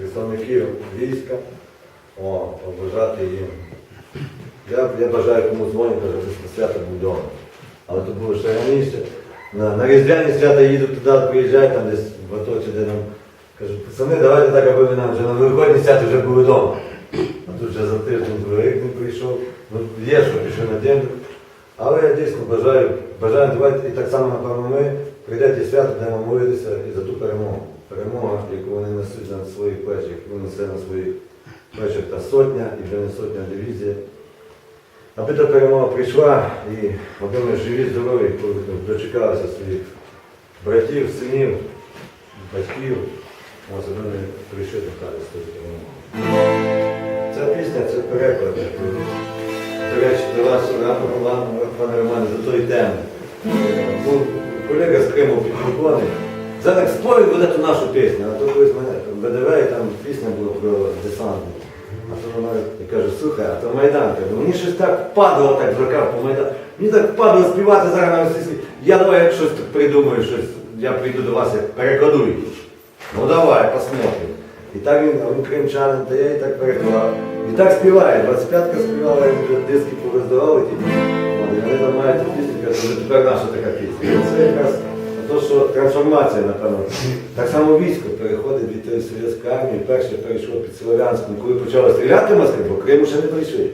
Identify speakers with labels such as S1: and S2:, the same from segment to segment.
S1: представників війська, о, побажати їм. Я, я бажаю комусь дзвонити, що свято вдома. Але то було ще раніше. На, на різдвяні свята їду туди, приїжджаю там десь в АТО де нам. Кажу, пацани, давайте так, аби ви нам вже на Великодні свята вже були вдома. А тут вже за тиждень другий не прийшов. Ну, є, що пішов на день. Але я дійсно бажаю, бажаю, давайте і так само, напевно, ми прийдете свято, будемо молитися і за ту перемогу. Перемога, яку вони несуть на своїх плечах, яку несе на своїх плечах та сотня, і вже не сотня дивізія. Аби та перемога прийшла і аби ми живі, здорові, дочекалися своїх братів, синів, батьків, ось аби ми прийшли до хати з перемогою. Ця пісня це переклад. До речі, до вас, пане Романе, за тої теми. Колега з Криму підполковник. Зараз спорить буде ту нашу пісню, а то колись мене ВДВ, і там пісня була про десант. А то вона і каже, слухай, а то Майдан. Каже, мені щось так падало так в руках по Майдану. Мені так падало співати зараз на російській. Я давай як щось так придумаю, щось, я прийду до вас, як перекладу. Ну давай, посмотрим. І так він, а він кримчанин, то я і так переклав. І так співає, 25-ка співала, я вже диски повиздавали ті. Вони там мають пісню, кажуть, тепер наша така пісня. І це якраз то, що трансформація, напевно. Так само військо переходить від тої совєтської армії, перше перейшло під Слов'янськом, коли почали стріляти Москви, бо Криму ще не прийшли.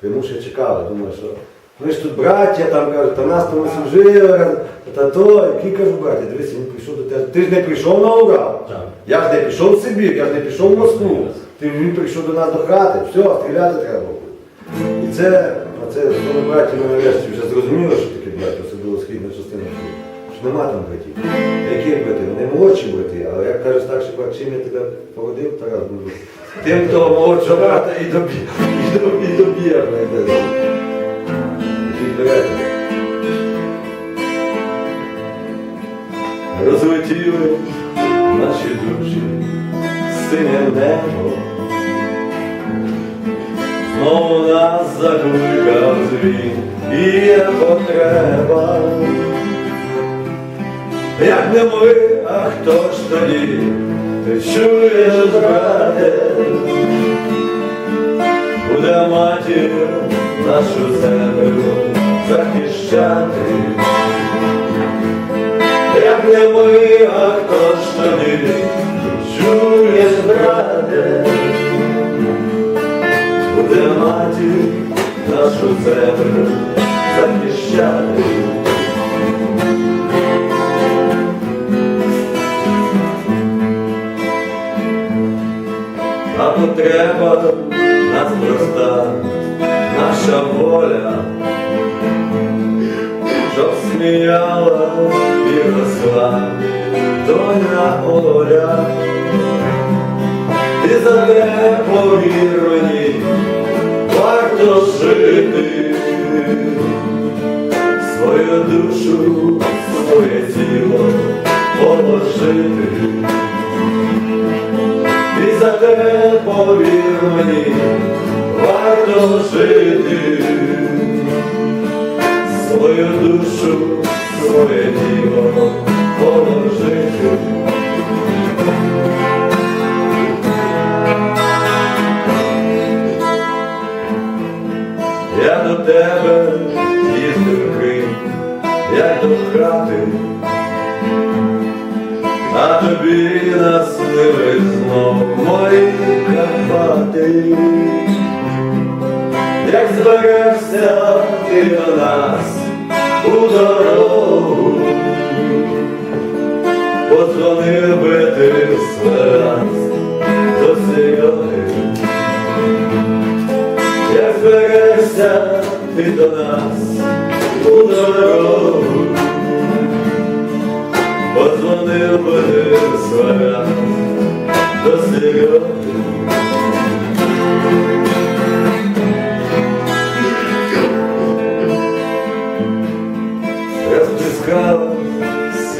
S1: Криму ще чекали, думаю, що ми ж тут браття, там кажуть, та нас там служили, та то, які кажу, браття, дивися, він прийшов до тебе. Ти ж не прийшов на Урал. Я ж не пішов в Сибір, я ж не пішов в Москву. Ти він прийшов до нас до хати, все, стріляти треба. І це, оце знову браті ми нарешті вже зрозуміли, нема там братів. Та Які брати? Вони молодші брати, але як каже старший брат, чим я тебе породив, Тарас буду. Тим, хто молодшого брата і доб'є, берете. Розлетіли наші душі синє небо. Знову нас закликав звін, і є потреба. Як не ми, а хто ж тоді, ти чуєш, брате, буде матір нашу землю захищати. Як не ми, а хто ж тоді, ти чуєш, брате, буде матір нашу землю захищати. А потреба нас проста, наша воля, щоб сміяла і росла доня Оля. І за те повір варто жити, свою душу, своє тіло положити. Те повір мені, варто жити, зберешся ти до нас у дорогу, подзвонив би ти раз до Сереги. Як зберешся ти до нас у дорогу, подзвонив би ти раз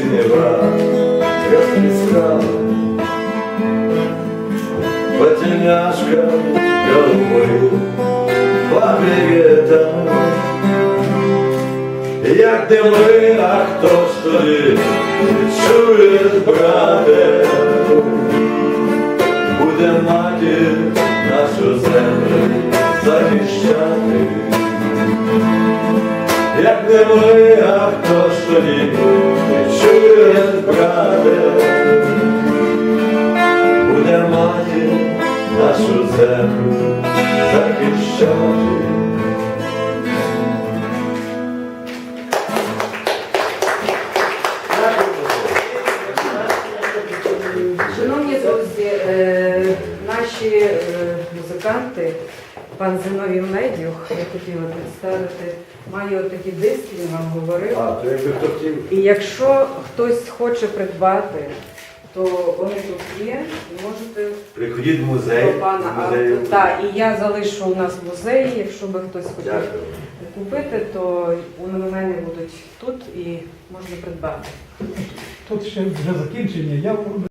S1: синева, расплескала Потемяшка голубой по берегам. Як ми, а хто ж тоді чуєш, брате, буде матір нашу землю захищати. Як не ми, а хто ж тоді нашу землю захищати.
S2: Шановні друзі, е, наші е, музиканти, пан Зиновій Медюх, я хотіла представити, має отакі диски, він вам говорив.
S1: А, то якби хто хотів.
S2: І якщо хтось хоче придбати, то вони тут є, і можете
S1: Приходіть в музей.
S2: до пана
S1: музею.
S2: Арта. Так, і я залишу у нас в музеї, якщо би хтось хотів
S1: Дякую.
S2: купити, то вони у мене будуть тут і можна придбати.
S3: Тут ще вже закінчення. Я